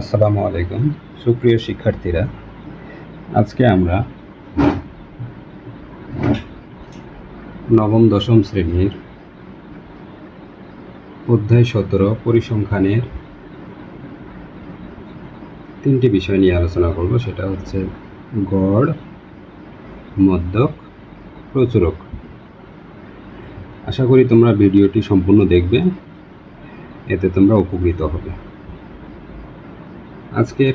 আসসালামু আলাইকুম। সুপ্রিয় শিক্ষার্থীরা, আজকে আমরা নবম, দশম শ্রেণির অধ্যায় সতেরো পরিসংখ্যানের তিনটি বিষয় নিয়ে আলোচনা করব। সেটা হচ্ছে গড় মধ্যক প্রচুরক। আশা করি তোমরা ভিডিওটি সম্পূর্ণ দেখবে। এতে তোমরা উপকৃত হবে। আজকের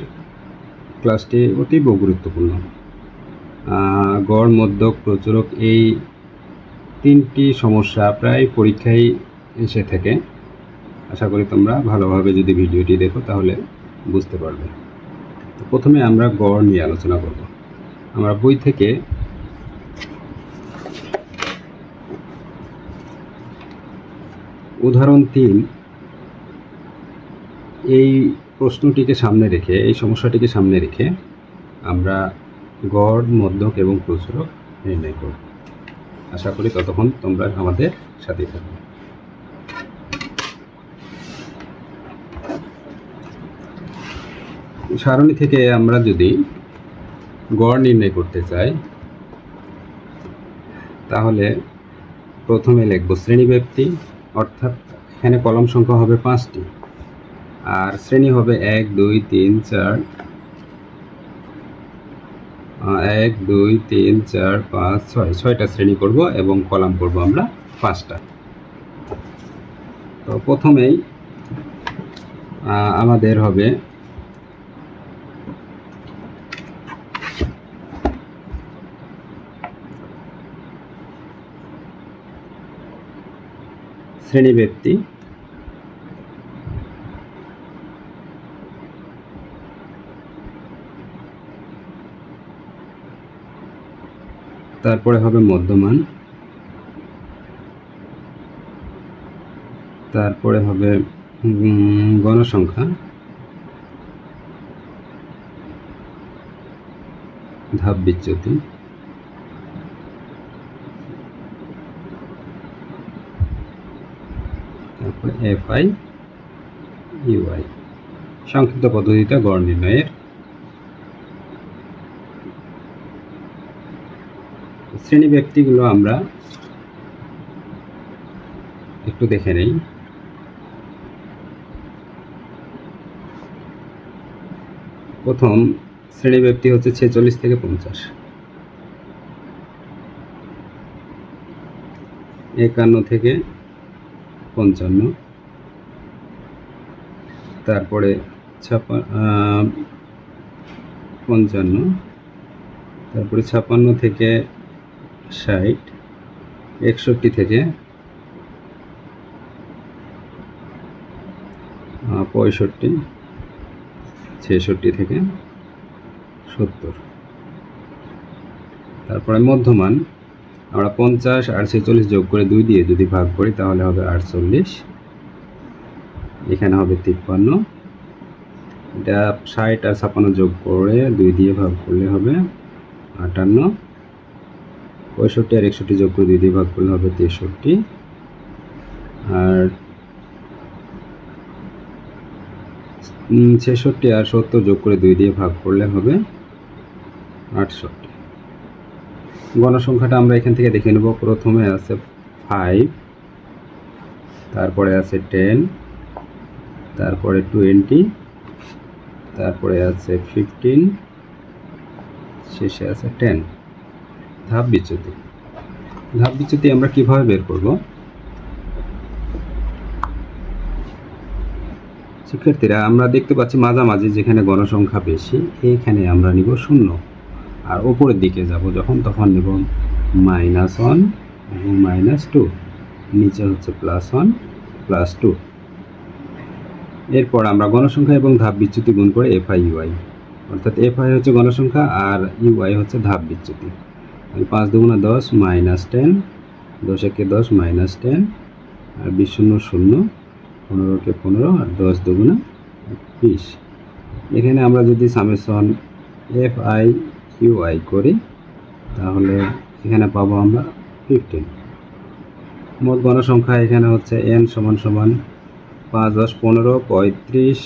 ক্লাসটি অতীব গুরুত্বপূর্ণ। গড় মধ্যক প্রচুরক এই তিনটি সমস্যা প্রায় পরীক্ষায় এসে থাকে। আশা করি তোমরা ভালোভাবে যদি ভিডিওটি দেখো তাহলে বুঝতে পারবে। তো প্রথমে আমরা গড় নিয়ে আলোচনা করব। আমরা বই থেকে উদাহরণ তিন এই প্রশ্নটিকে সামনে রেখে, এই সমস্যাটিকে সামনে রেখে আমরা গড়, মধ্যক এবং প্রচুরক নির্ণয় করব। আশা করি ততক্ষণ তোমরা আমাদের সাথে থাকবে। সারণী থেকে আমরা যদি গড় নির্ণয় করতে চাই, তাহলে প্রথমে লিখব শ্রেণি ব্যক্তি অর্থাৎ এখানে কলম সংখ্যা হবে পাঁচটি। আর শ্রেণি হবে এক, দুই, তিন, চার। এক, দুই, তিন, চার, পাঁচ, ছয়। ছয়টা শ্রেণি করব এবং কলাম করব আমরা পাঁচটা। তো প্রথমেই আমাদের হবে শ্রেণি তারপরে হবে মধ্যমান। তারপরে হবে গণসংখ্যা। ধাপ বিচ্যুতি। তারপরে এফ আই ইউআই। সংক্ষিপ্ত পদ্ধতিতে গড় নির্ণয়ের শ্রেণি ব্যক্তিগুলো আমরা একটু দেখে নেই। প্রথম শ্রেণি ব্যক্তি হচ্ছে ছেচল্লিশ থেকে পঞ্চাশ। একান্ন থেকে পঞ্চান্ন। তারপরে ছাপা আহ, পঞ্চান্ন। তারপরে ছাপান্ন থেকে ষাট, একষট্টি থেকে পঁয়ষট্টি, ছেষট্টি থেকে সত্তর। তারপরে মধ্যমান, আমরা পঞ্চাশ আর ছেচল্লিশ যোগ করে দুই দিয়ে যদি ভাগ করি, তাহলে হবে আটচল্লিশ। এখানে হবে তিপ্পান্ন। এটা ষাট আর ছাপ্পান্ন যোগ করে দুই দিয়ে ভাগ করলে হবে আটান্ন। পঁয়ষট্টি আর একষট্টি যোগ করে দুই দিয়ে ভাগ করলে হবে তেষট্টি। আর ছেষট্টি আর সত্তর যোগ করে দুই দিয়ে ভাগ করলে হবে আটষট্টি। গণসংখ্যাটা আমরা এখান থেকে দেখে নেব। প্রথমে আছে ফাইভ তারপরে আছে টেন তারপরে টোয়েন্টি তারপরে আছে ফিফটিন শেষে আছে টেন ধাপ বিচ্যুতি। ধাপ বিচ্যুতি আমরা কীভাবে বের করব? শিক্ষার্থীরা, আমরা দেখতে পাচ্ছি মাঝামাঝি যেখানে গণসংখ্যা বেশি এইখানে আমরা নিব শূন্য। আর ওপরের দিকে যাব যখন, তখন নেব মাইনাস ওয়ান এবং মাইনাস টু নিচে হচ্ছে প্লাস ওয়ান প্লাস টু এরপর আমরা গণসংখ্যা এবং ধাপ বিচ্যুতি গুণ করে এফ আই ইউআই অর্থাৎ এফ আই হচ্ছে গণসংখ্যা আর ইউআই হচ্ছে ধাপ বিচ্যুতি। পাঁচ দুগুণা দশ মাইনাস টেন, দশ একে দশ মাইনাস টেন, আর বিশ শূন্য শূন্য, পনেরোকে পনেরো, আর দশ দুগুণা বিশ। এখানে আমরা যদি summation F I Q I করি, তাহলে এখানে পাবো আমরা ফিফটিন মোট গণসংখ্যা এখানে হচ্ছে এন সমান সমান পাঁচ দশ পনেরো পঁয়ত্রিশ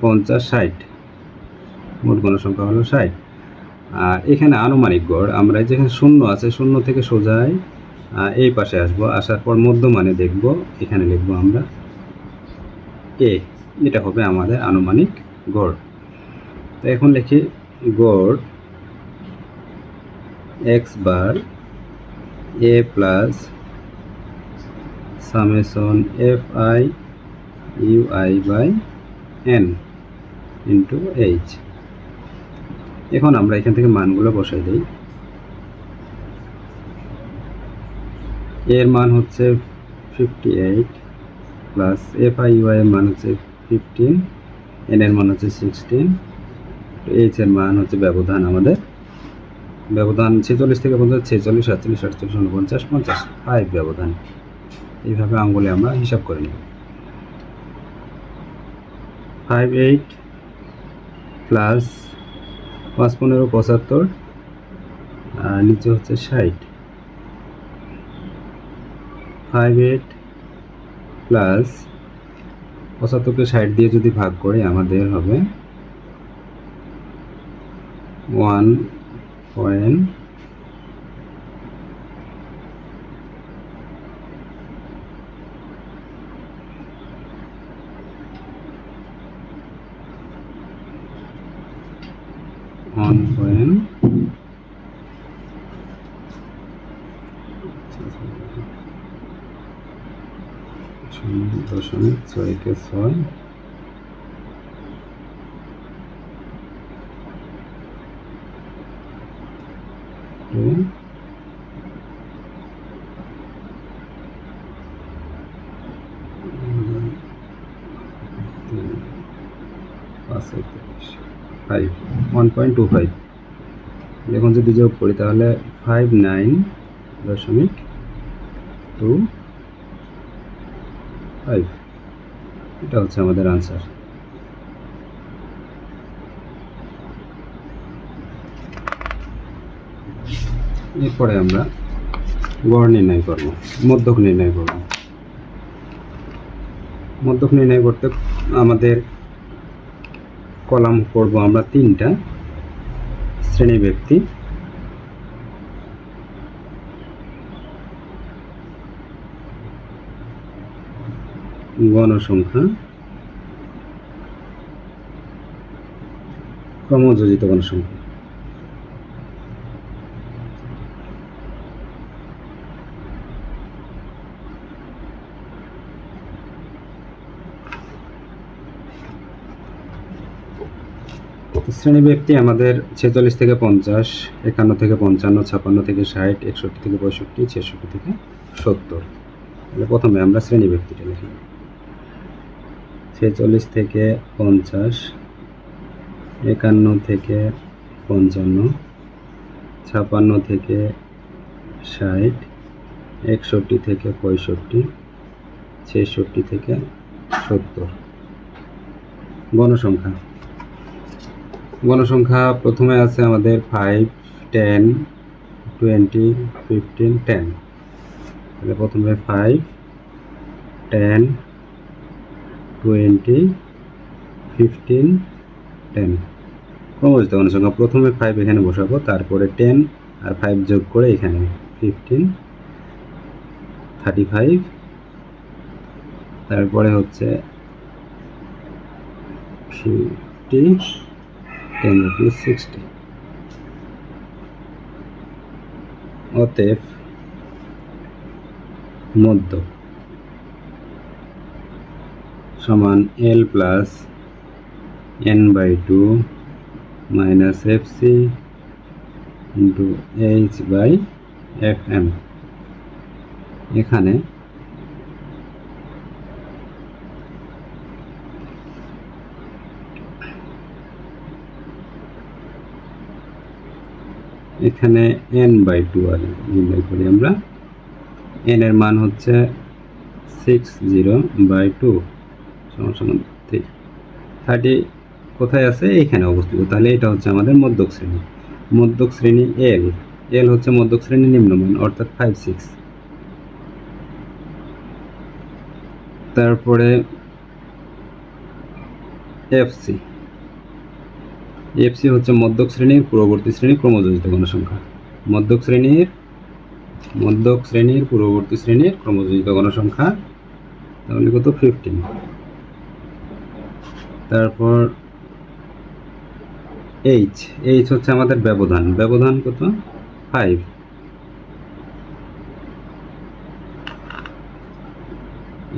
পঞ্চাশ ষাট। মোট গণসংখ্যা হলো ষাট। আর এখানে আনুমানিক গড়, আমরা যেখানে শূন্য আছে, শূন্য থেকে সোজাই এই পাশে আসব। আসার পর মধ্যমানে দেখব, এখানে লিখব আমরা এ এটা হবে আমাদের আনুমানিক গড়। তো এখন লিখি, গড় X bar A plus summation F I U I by N into H এখন আমরা এখান থেকে মানগুলো বসাই দিই। এর মান হচ্ছে fifty eight plus F I এর মান হচ্ছে ফিফটিন এন এর মান হচ্ছে সিক্সটিন এইচ এর মান হচ্ছে ব্যবধান আমাদের, ব্যবধান ছেচল্লিশ থেকে পঞ্চাশ, ছেচল্লিশ, সাতচল্লিশ, আটচল্লিশ উনপঞ্চাশ পঞ্চাশ ফাইভ ব্যবধান। এইভাবে আঙ্গুলে আমরা হিসাব করে নিই ফাইভ এইট প্লাস পাঁচ পনেরো পঁচাত্তর, আর নিচে হচ্ছে ষাট। ফাইভ এইট প্লাস পঁচাত্তরকে ষাট দিয়ে যদি ভাগ করে, আমাদের হবে ওয়ান পয়েন্ট ওয়ান পয়েন্ট শূন্য দশমিক ছয়কে ছয় five one point two five এখন যদি যোগ করি তাহলে ফাইভ নাইন দশমিক টু ফাইভ এটা হচ্ছে আমাদের আনসার এরপরে আমরা গড় নির্ণয় করব, মধ্যক নির্ণয় করব। মধ্যক নির্ণয় করতে আমাদের কলাম করব আমরা তিনটা শ্রেণি ব্যক্তি গণসংখ্যা ক্রমযোজিত গণসংখ্যা। শ্রেণি ব্যক্তি আমাদের ছেচল্লিশ থেকে পঞ্চাশ, একান্ন থেকে পঞ্চান্ন ছাপান্ন থেকে ষাট, একষট্টি থেকে পঁয়ষট্টি, ছেষট্টি থেকে সত্তর। তাহলে প্রথমে আমরা শ্রেণি ব্যক্তিটা লিখি। ছেচল্লিশ থেকে পঞ্চাশ, একান্ন থেকে পঞ্চান্ন, ছাপান্ন থেকে ষাট, একষট্টি থেকে পঁয়ষট্টি, ছেষট্টি থেকে সত্তর। গণসংখ্যা। গণসংখ্যা প্রথমে আছে আমাদের five ten twenty fifteen ten তাহলে প্রথমে five ten twenty fifteen ten ক্রমজিত গণসংখ্যা প্রথমে ফাইভ এখানে বসাবো, তারপরে টেন আর ফাইভ যোগ করে এখানে ফিফটিন থার্টি ফাইভ তারপরে হচ্ছে ফিফটি টেন প্লাস সিক্সটি অতএব মধ্য সমান L plus N by two minus F C into H by F M এখানে এখানে এন বাই টু আর নির্ণয় করি আমরা। এন এর মান হচ্ছে সিক্স জিরো বাই টু সমান থ্রি থার্টি কোথায় আছে? এইখানে অবস্থিত। তাহলে এটা হচ্ছে আমাদের মধ্যক শ্রেণি। মধ্যক শ্রেণি এল এল হচ্ছে মধ্যক শ্রেণি নিম্নমান, অর্থাৎ ফাইভ সিক্স তারপরে এফসি এফসি হচ্ছে মধ্যক শ্রেণির পূর্ববর্তী শ্রেণির ক্রমযোজিত গণসংখ্যা মধ্যক শ্রেণির মধ্যক শ্রেণির পূর্ববর্তী শ্রেণির ক্রমযোজিত গণসংখ্যা তাহলে কত? ফিফটিন তারপর এইচ এইচ হচ্ছে আমাদের ব্যবধান। ব্যবধান কত? ফাইভ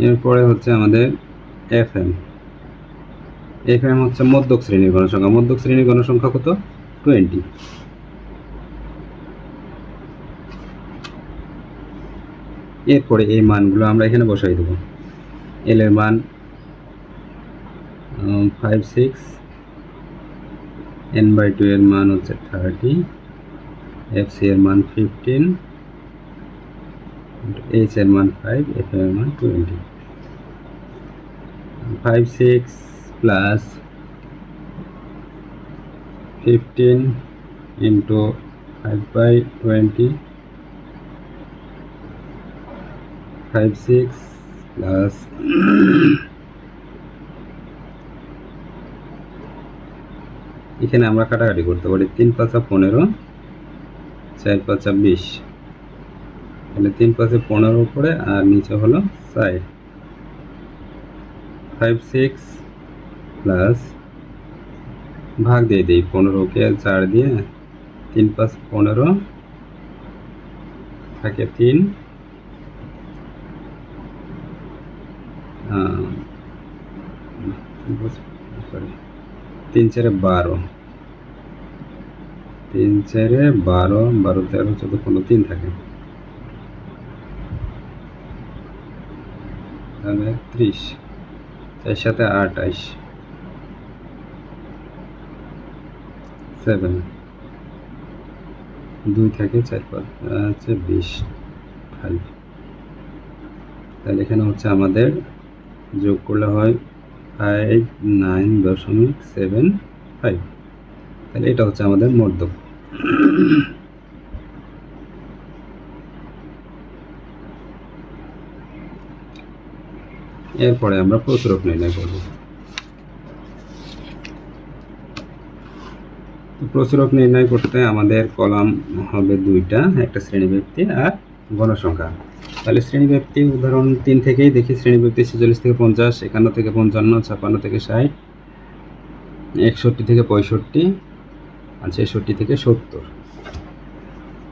এরপরে হচ্ছে আমাদের এফ এম এফ এম হচ্ছে মধ্যক শ্রেণির গণসংখ্যা মধ্যক শ্রেণির গণসংখ্যা কত? টোয়েন্টি এরপরে এই মানগুলো আমরা এখানে বসাই দেবো। এল এর মান five six N by two এর মান হচ্ছে থার্টি এফ সি এর মান ফিফটিন এইচ এর মান ফাইভ এফ এর মান twenty five six plus fifteen into five by twenty five six plus এখানে আমরা কাটাকাটি করতে পারি তিন পাঁচা পনেরো, চার পাঁচা বিশ। তাহলে তিন পাঁচে পনেরো উপরে আর নিচে হলো সাইড ফাইভ সিক্স প্লাস ভাগ দিয়ে দিই, পনেরোকে চার দিয়ে তিন পাঁচ পনেরো থাকে তিন। তিন চারে বারো। তিন, চারে বারো বারো, তেরো, চোদ্দ, পনেরো, তিন থাকে। তাহলে ত্রিশ, চার সাথে আটাইশ সেভেন। দুই থেকে চার পাঁচ হচ্ছে বিশ, ফাইভ। তাহলে এখানে হচ্ছে আমাদের যোগ করলে হয় ফাইভ, নাইন, দশমিক সেভেন, ফাইভ। তাহলে এটা হচ্ছে আমাদের মধ্যক এরপরে আমরা প্রচুরক নির্ণয় করব। তো প্রচুরক নির্ণয় করতে আমাদের কলাম হবে দুইটা, একটা শ্রেণীব্যক্তি আর গণসংখ্যা। তাহলে শ্রেণীব্যক্তি উদাহরণ তিন থেকেই দেখি। শ্রেণীব্যক্তি ছেচল্লিশ থেকে পঞ্চাশ, একান্ন থেকে পঞ্চান্ন, ছাপ্পান্ন থেকে ষাট, একষট্টি থেকে পঁয়ষট্টি, আর ছেষট্টি থেকে সত্তর।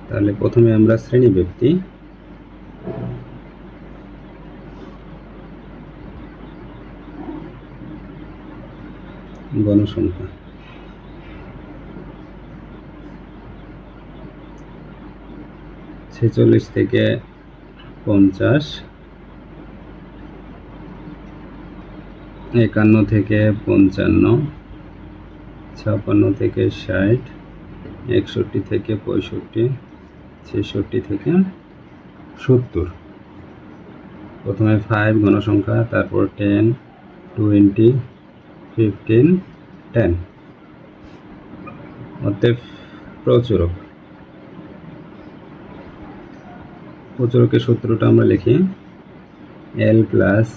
তাহলে প্রথমে আমরা শ্রেণীব্যক্তি গণসংখ্যা। ছেচল্লিশ থেকে পঞ্চাশ। একান্ন থেকে পঞ্চান্ন। ছাপান্ন থেকে ষাট। একষট্টি থেকে পঁয়ষট্টি। ছেষট্টি থেকে সত্তর। প্রথমে ফাইভ গণসংখ্যা তারপর টেন টোয়েন্টি ফিফটিন টেন অতএব প্রচুরক। প্রচুরকের সূত্রটা আমরা লিখি। L plus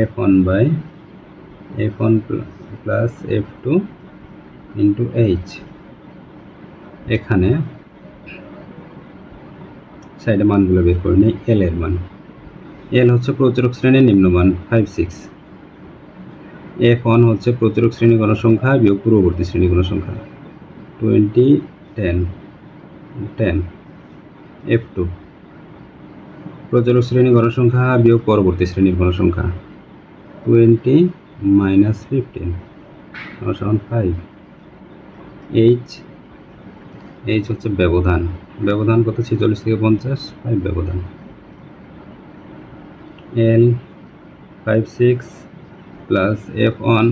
F one by F one plus F two into H এখানে সাইডে মানগুলো বের করে নিই এল এর মান। এল হচ্ছে প্রচুরক শ্রেণির নিম্নমান ফাইভ সিক্স এফ ওয়ান হচ্ছে প্রচুরক শ্রেণি গণসংখ্যা বিয়োগ পূর্ববর্তী শ্রেণি গণসংখ্যা twenty ten ten F two প্রচুরক শ্রেণি গণসংখ্যা বিয়োগ পরবর্তী শ্রেণির গণসংখ্যা twenty minus fifteen five H H হচ্ছে ব্যবধান। ব্যবধান কত? ছেচল্লিশ থেকে পঞ্চাশ ফাইভ ব্যবধান। L five six plus F one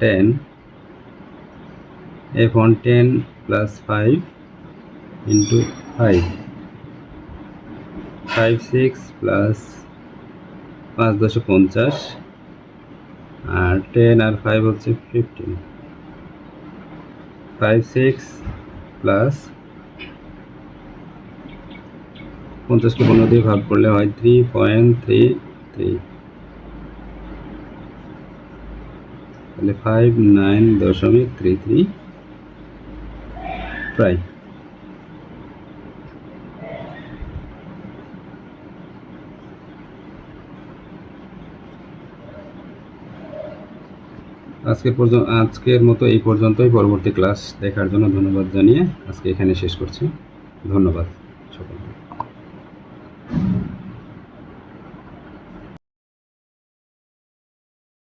ten F one ten plus five into five five six plus পাঁচ দশে পঞ্চাশ, আর টেন আর ফাইভ হচ্ছে ফিফটিন ফাইভ সিক্স প্লাস পঞ্চাশকে পনেরো দিয়ে ভাগ করলে হয় থ্রি পয়েন্ট থ্রি থ্রি তাহলে ফাইভ নাইন দশমিক থ্রি থ্রি প্রায়। আজকে পর্যন্ত, আজকের মতো এই পর্যন্তই। পরবর্তী ক্লাস দেখার জন্য ধন্যবাদ জানিয়ে আজকে এখানে শেষ করছি। ধন্যবাদ।